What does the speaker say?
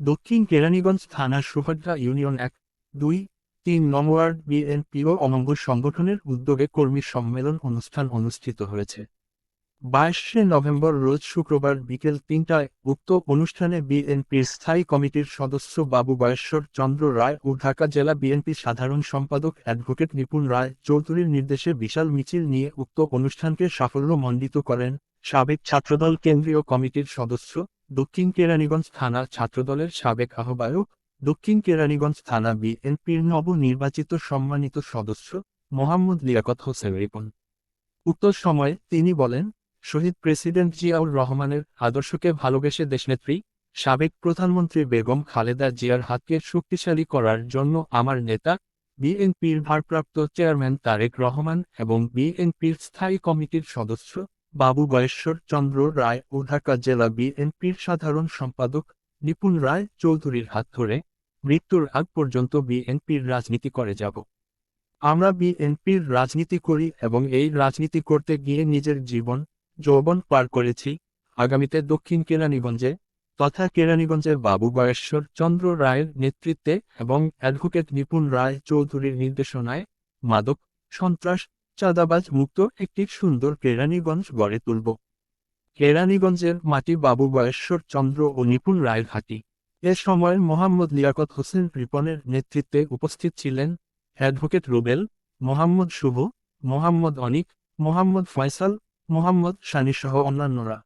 দক্ষিণ কেরানীগঞ্জ থানার সুভদ্রা ইউনিয়ন এক, দুই, তিন নং ওয়ার্ড বিএনপি ও অঙ্গ সংগঠনের উদ্যোগে কর্মী সম্মেলন অনুষ্ঠান অনুষ্ঠিত হয়েছে। বাইশে নভেম্বর রোজ শুক্রবার বিকেল তিনটায় উক্ত অনুষ্ঠানে বিএনপির স্থায়ী কমিটির সদস্য বাবু বয়েশ্বর চন্দ্র রায় ও ঢাকা জেলা বিএনপি সাধারণ সম্পাদক অ্যাডভোকেট নিপুণ রায় চৌধুরীর নির্দেশে বিশাল মিছিল নিয়ে উক্ত অনুষ্ঠানকে সাফল্যমণ্ডিত করেন। সাবেক ছাত্রদল কেন্দ্রীয় কমিটির সদস্য, দক্ষিণ কেরানীগঞ্জ থানা ছাত্রদলের সাবেক আহ্বায়ক, দক্ষিণ কেরানীগঞ্জ থানা বিএনপির নবনির্বাচিত সম্মানিত সদস্য, মোহাম্মদ লিয়াকত হোসেন রিপন। উক্ত সময়ে তিনি বলেন, শহীদ প্রেসিডেন্ট জিয়াউর রহমানের আদর্শকে ভালোবেসে দেশনেত্রী, সাবেক প্রধানমন্ত্রী বেগম খালেদা জিয়ার হাতকে শক্তিশালী করার জন্য আমার নেতা, বিএনপির ভারপ্রাপ্ত চেয়ারম্যান তারেক রহমান এবং বিএনপির স্থায়ী কমিটির সদস্য বাবু গয়েশ্বর চন্দ্র রায় ও ঢাকা জেলা বিএনপির সাধারণ সম্পাদক নিপুণ রায় চৌধুরীর হাত ধরে মৃত্যুর আগ পর্যন্ত বিএনপির রাজনীতি করে যাব। আমরা বিএনপির রাজনীতি করি এবং এই রাজনীতি করতে গিয়ে নিজের জীবন, যৌবন পার করেছি। আগামীতে দক্ষিণ কেরানীগঞ্জে তথা কেরানীগঞ্জের বাবু বয়েশ্বর চন্দ্র রায়ের নেতৃত্বে এবং অ্যাডভোকেট নিপুণ রায় চৌধুরীর নির্দেশনায় মাদক, সন্ত্রাস চাঁদাবাজ মুক্ত একটি সুন্দর কেরানীগঞ্জ গড়ে তুলব। কেরানীগঞ্জের মাটি বাবু বয়েশ্বর চন্দ্র ও নিপুণ রায়ের হাতি এ সময় মোহাম্মদ লিয়াকত হোসেন রিপনের নেতৃত্বে উপস্থিত ছিলেন অ্যাডভোকেট রুবেল, মোহাম্মদ শুভ, মোহাম্মদ অনিক, মোহাম্মদ ফয়সাল, মোহাম্মদ সানিসহ অন্যান্যরা।